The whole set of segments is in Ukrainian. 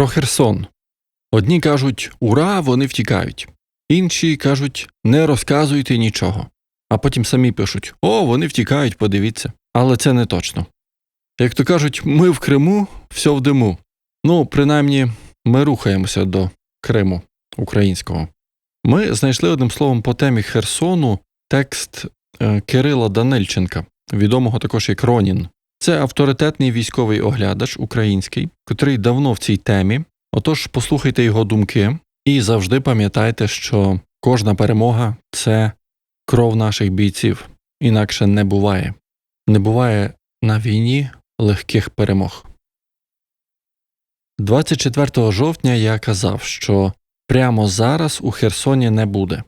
Про Херсон. Одні кажуть Ура, вони втікають. Інші кажуть не розказуйте нічого. А потім самі пишуть О, вони втікають, подивіться. Але це не точно. Як то кажуть, ми в Криму, все в диму. Ну, принаймні, ми рухаємося до Криму українського. Ми знайшли одним словом по темі Херсону текст е, Кирила Данильченка, відомого також як Ронін. Це авторитетний військовий оглядач український, котрий давно в цій темі. Отож, послухайте його думки і завжди пам'ятайте, що кожна перемога це кров наших бійців, інакше не буває. Не буває на війні легких перемог. 24 жовтня я казав, що прямо зараз у Херсоні не буде.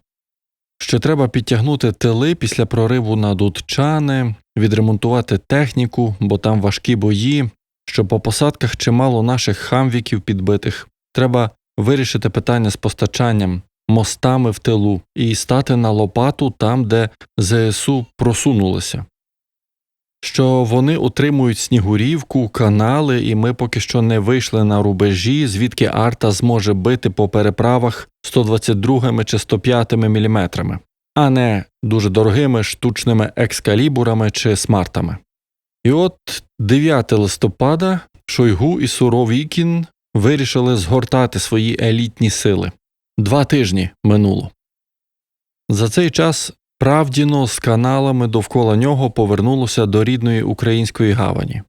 Що треба підтягнути тили після прориву на Дудчани, відремонтувати техніку, бо там важкі бої, що по посадках чимало наших хамвіків підбитих. Треба вирішити питання з постачанням, мостами в тилу і стати на лопату там, де ЗСУ просунулися. Що вони отримують снігурівку, канали, і ми поки що не вийшли на рубежі, звідки арта зможе бити по переправах 122 чи 105 мм, а не дуже дорогими штучними екскалібурами чи смартами. І от 9 листопада Шойгу і Суровікін вирішили згортати свої елітні сили. Два тижні минуло. За цей час Правдіно з каналами довкола нього повернулося до рідної української гавані.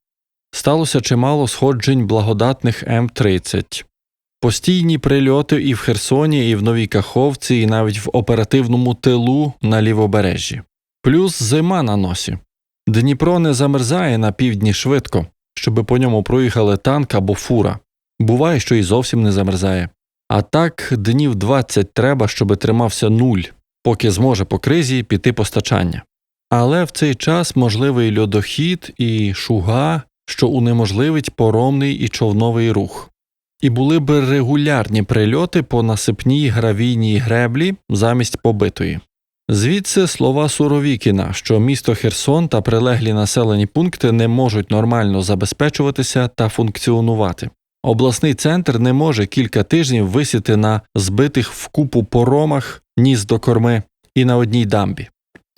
Сталося чимало сходжень благодатних М-30, постійні прильоти і в Херсоні, і в Новій Каховці, і навіть в оперативному тилу на лівобережжі. Плюс зима на носі. Дніпро не замерзає на півдні швидко, щоби по ньому проїхали танк або фура. Буває, що і зовсім не замерзає. А так днів 20 треба, щоби тримався нуль поки зможе по кризі піти постачання. Але в цей час можливий льодохід і шуга, що унеможливить поромний і човновий рух. І були б регулярні прильоти по насипній гравійній греблі замість побитої. Звідси слова Суровікіна, що місто Херсон та прилеглі населені пункти не можуть нормально забезпечуватися та функціонувати. Обласний центр не може кілька тижнів висіти на збитих в купу поромах ніс до корми і на одній дамбі.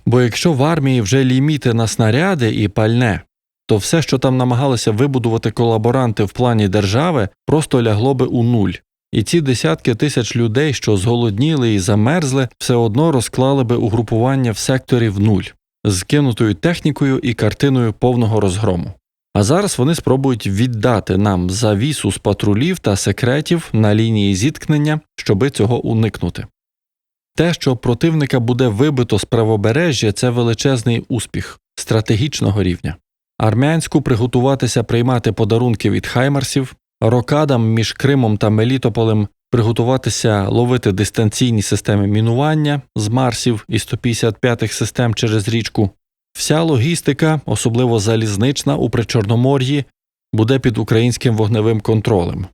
Бо якщо в армії вже ліміти на снаряди і пальне, то все, що там намагалися вибудувати колаборанти в плані держави, просто лягло би у нуль. І ці десятки тисяч людей, що зголодніли і замерзли, все одно розклали би угрупування в секторі в нуль, з кинутою технікою і картиною повного розгрому. А зараз вони спробують віддати нам завісу з патрулів та секретів на лінії зіткнення, щоби цього уникнути. Те, що противника буде вибито з правобережжя, це величезний успіх стратегічного рівня. Армянську приготуватися приймати подарунки від хаймарсів, рокадам між Кримом та Мелітополем приготуватися ловити дистанційні системи мінування з Марсів і 155-х систем через річку. Вся логістика, особливо залізнична у Причорномор'ї, буде під українським вогневим контролем.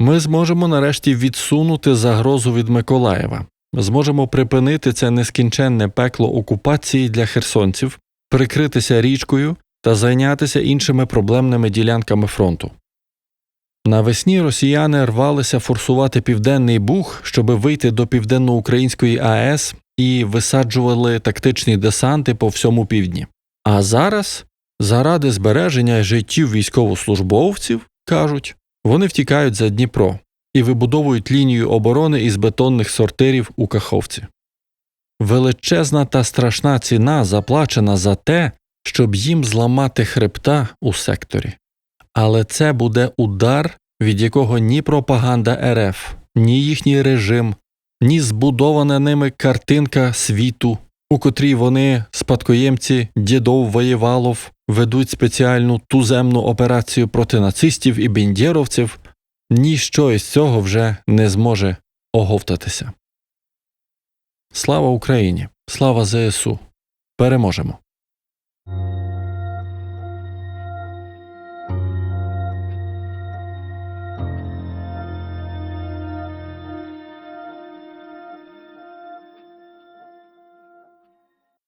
Ми зможемо нарешті відсунути загрозу від Миколаєва зможемо припинити це нескінченне пекло окупації для херсонців, прикритися річкою та зайнятися іншими проблемними ділянками фронту. Навесні росіяни рвалися форсувати Південний Буг, щоб вийти до Південноукраїнської АЕС і висаджували тактичні десанти по всьому півдні. А зараз, заради збереження життів військовослужбовців, кажуть, вони втікають за Дніпро, і вибудовують лінію оборони із бетонних сортирів у Каховці. Величезна та страшна ціна заплачена за те, щоб їм зламати хребта у секторі. Але це буде удар, від якого ні пропаганда РФ, ні їхній режим, ні збудована ними картинка світу, у котрій вони, спадкоємці дідов воєвалов, ведуть спеціальну туземну операцію проти нацистів і бендєровців, ніщо із цього вже не зможе оговтатися. Слава Україні! Слава ЗСУ! Переможемо!